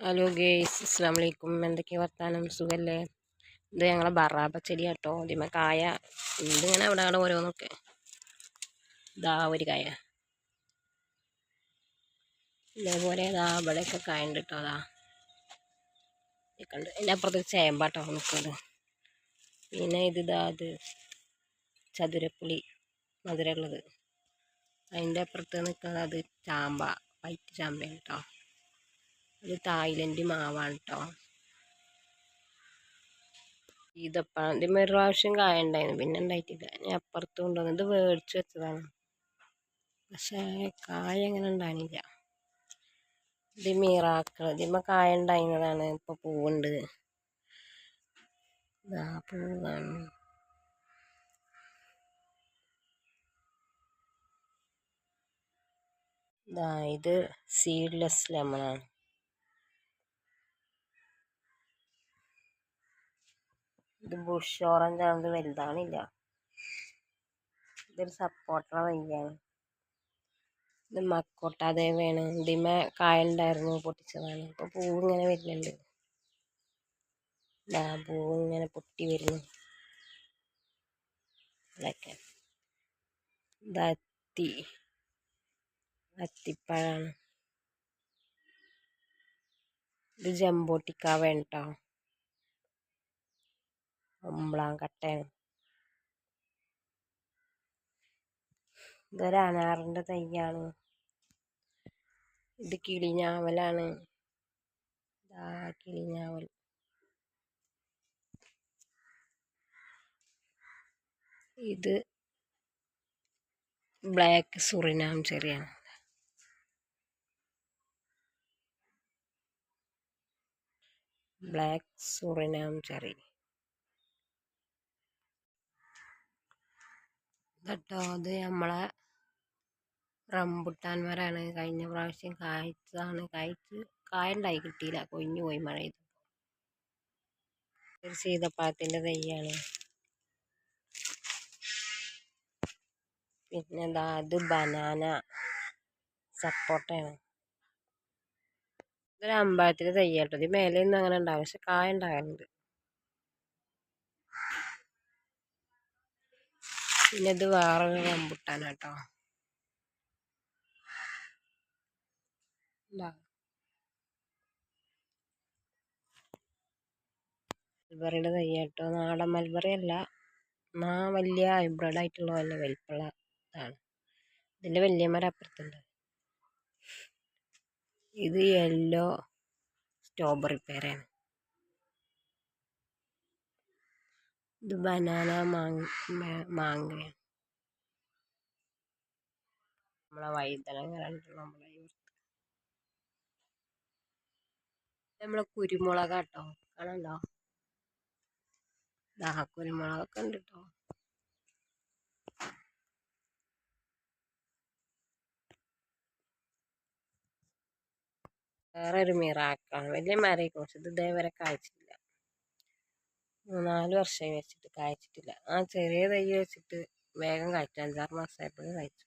Hello guys അസ്സാം വലൈക്കും എന്തൊക്കെ വർത്താനം? സുഖല്ലേ? ഇത് ഞങ്ങളെ ബറാബ ചെടി കേട്ടോ ഇതിമ കായ. ഇതിങ്ങനെ അവിടെ അവിടെ ഓരോന്നൊക്കെ. ഇതാ ഒരു കായ. ഇതേപോലെ ഇതാ ഇവിടെയൊക്കെ കായ ഉണ്ട് കേട്ടോ അതാ കണ്ട് എന്റെ അപ്പുറത്ത് ചേമ്പാട്ടോ നിൽക്കുന്നത് പിന്നെ ഇത് ഇതാ അത് ചതുരപ്പുളി മധുരമുള്ളത്. അതിന്റെ അപ്പുറത്ത് നിൽക്കുന്നത് അത് ചാമ്പ വൈറ്റ് ചാമ്പയാണ് കേട്ടോ ഇത് തായ്ലൻഡ് മാവാണ് കേട്ടോ ഇതിന് ഒരു പ്രാവശ്യം കായ ഉണ്ടായിരുന്നു പിന്നെ ഉണ്ടായിട്ടില്ല ഞാൻ അപ്പുറത്ത് കൊണ്ടുവന്നത് മേടിച്ച് വെച്ചതാണ്. പക്ഷേ കായ അങ്ങനെ ഉണ്ടായിരുന്നില്ല ഇത് മീറാക്കൾ. ഇതിമ്മ കായ ഉണ്ടായിരുന്നതാണ് ഇപ്പൊ പൂവുണ്ട്. ഇതാ പൂവാണ്. ഇതാ ഇത് സീഡ്ലെസ് ലെമണാണ് ഇത് ബുഷ് ഓറഞ്ച് ആണ് വലുതാണില്ല ഇതൊരു സപ്പോർട്ടറ വയ്യാണ് ഇത് മക്കോട്ട ദേവയാണ് വേണം. കായ ഉണ്ടായിരുന്നു പൊട്ടിച്ചതാണ്. ഇപ്പൊ പൂവ് ഇങ്ങനെ വരുന്നുണ്ട്. ഇതാ പൂവ് ഇങ്ങനെ പൊട്ടി വരുന്നു. ഇതൊക്കെ. ഇതത്തി അത്തിപ്പഴാണ്. ഇത് ജമ്പോട്ടിക്കാവേണ്ട കേട്ടോ കട്ടയാണ് ഇതൊരു അനാറിന്റെ തൈയാണ്. ഇത് കിളിഞ്ഞാവലാണ്. ഇതാ കിളിഞ്ഞാവൽ. ഇത് black Surinam ചെറിയാണ്. Black Surinam cherry. കേട്ടോ അത് നമ്മളെ റംബുട്ടാൻ കഴിഞ്ഞ പ്രാവശ്യം കായ്ച്ചതാണ്. കായ്ച്ച് കായ ഉണ്ടായി കിട്ടിയില്ല കൊഞ്ഞു പോയി മഴ ചെയ്തു ഒരു സീതപ്പഴത്തിന്റെ തൈയാണ് പിന്നെ എന്താ അത് ബനാന സപ്പോട്ടയാണ് ഇതൊരു അമ്പഴത്തിന്റെ തൈ ഇത് മേലെ ഒന്നും അങ്ങനെ ഉണ്ടാവും പക്ഷെ കായ ഉണ്ടാകാറുണ്ട്. പിന്നെ ഇത് വേറൊരു റംബുട്ടാൻ കേട്ടോ മൽബറിയുടെ തൈ നാടൻ മൽബറി അല്ല. എന്നാ വലിയ ഹൈബ്രിഡ് ആയിട്ടുള്ള വല്ല വലിപ്പുള്ള ഇതാണ്. ഇതിന്റെ വലിയ മരം അപ്പുറത്തുണ്ട്. ഇത് യെല്ലോ സ്ട്രോബെറി പേരയാണ് ഇത് ബനാന മാങ്ങ മാങ്ങയാണ് നമ്മളെ വൈതനങ്ങ നമ്മളെ നമ്മളെ കുരുമുളക് കേട്ടോ കാണണ്ടോ ദാ കുരുമുളകൊക്കെ ഉണ്ട് കേട്ടോ വേറെ ഒരു മിറാക്കാണ് വലിയ മരയെ കുറിച്ച് ഇത് ഇതേവരെ കായ്ച്ചിട്ടില്ല. മൂന്നാൽ വർഷമായി വെച്ചിട്ട് കായ്ച്ചിട്ടില്ല. ആ ചെറിയ തൈ വെച്ചിട്ട് വേഗം കായ്ച്ചു. അഞ്ചാറ് മാസമായപ്പോഴും കായ്ച്ചു.